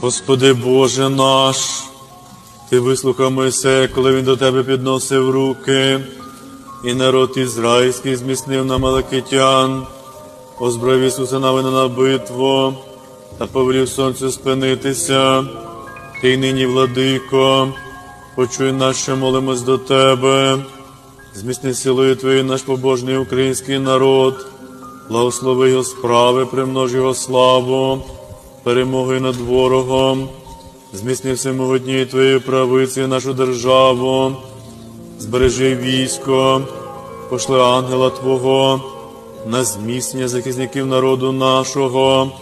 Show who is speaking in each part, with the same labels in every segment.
Speaker 1: Господи Боже наш, Ти вислухав Мойсея, коли він до тебе підносив руки, і народ ізраїльський зміцнив на Малакитян, озброїв Ісуса Навина на битву та повелів сонцю спинитися. Ти нині, владико, почуй що молимось до Тебе, зміцни силою Твоєю наш побожний український народ, благослови його справи, примнож його славу, перемоги над ворогом, зміцни всемогутній Твоєю правиці нашу державу, збережи військо, пошли ангела Твого, на зміцнення захисників народу нашого,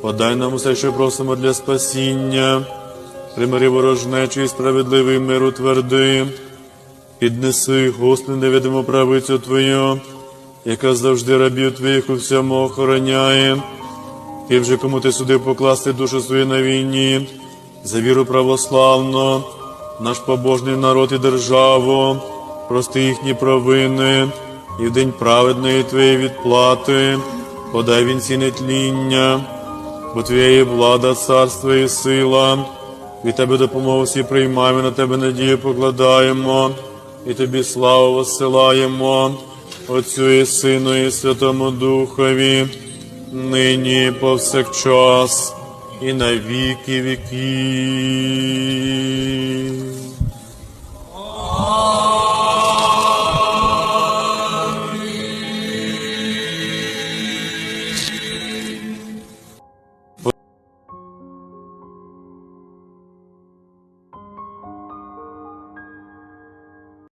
Speaker 1: подай нам усе, що просимо для спасіння, примири ворожнечі і справедливий мир утверди, піднеси, Господи, невидиму правицю Твою, яка завжди рабів Твоїх у всьому охороняє. Ти вже кому ти судив покласти душу свою на війні, за віру православну, наш побожний народ і державу, прости їхні провини, і в день праведної Твоєї відплати, подай вінці нетління, бо Твоя є влада, царство і сила, від Тебе допомогу всі приймаємо, на Тебе надію покладаємо, і Тобі славу воссилаємо, Отцю і Сину, і Святому Духові, нині повсякчас, і на віки віків.